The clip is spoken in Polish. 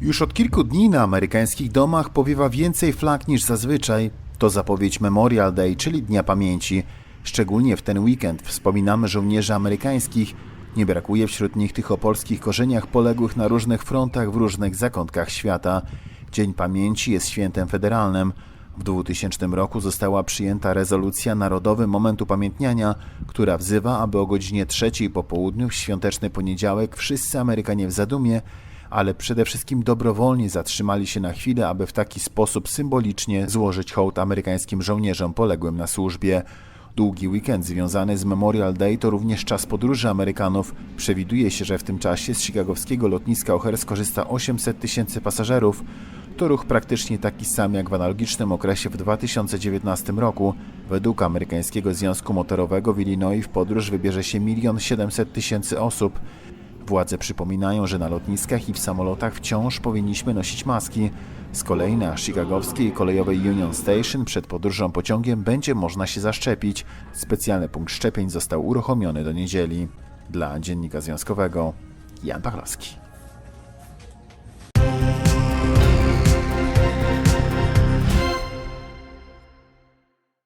Już od kilku dni na amerykańskich domach powiewa więcej flag niż zazwyczaj. To zapowiedź Memorial Day, czyli Dnia Pamięci. Szczególnie w ten weekend wspominamy żołnierzy amerykańskich. Nie brakuje wśród nich tych o polskich korzeniach poległych na różnych frontach w różnych zakątkach świata. Dzień Pamięci jest świętem federalnym. W 2000 roku została przyjęta rezolucja Narodowy Moment Upamiętniania, która wzywa, aby o godzinie trzeciej po południu w świąteczny poniedziałek wszyscy Amerykanie w zadumie ale przede wszystkim dobrowolnie zatrzymali się na chwilę, aby w taki sposób symbolicznie złożyć hołd amerykańskim żołnierzom poległym na służbie. Długi weekend związany z Memorial Day to również czas podróży Amerykanów. Przewiduje się, że w tym czasie z chicagowskiego lotniska O'Hare skorzysta 800 tysięcy pasażerów. To ruch praktycznie taki sam jak w analogicznym okresie w 2019 roku. Według amerykańskiego Związku Motorowego w Illinois w podróż wybierze się 1 700 tysięcy osób. Władze przypominają, że na lotniskach i w samolotach wciąż powinniśmy nosić maski. Z kolei na chicagowskiej kolejowej Union Station przed podróżą pociągiem będzie można się zaszczepić. Specjalny punkt szczepień został uruchomiony do niedzieli. Dla Dziennika Związkowego Jan Pachlowski.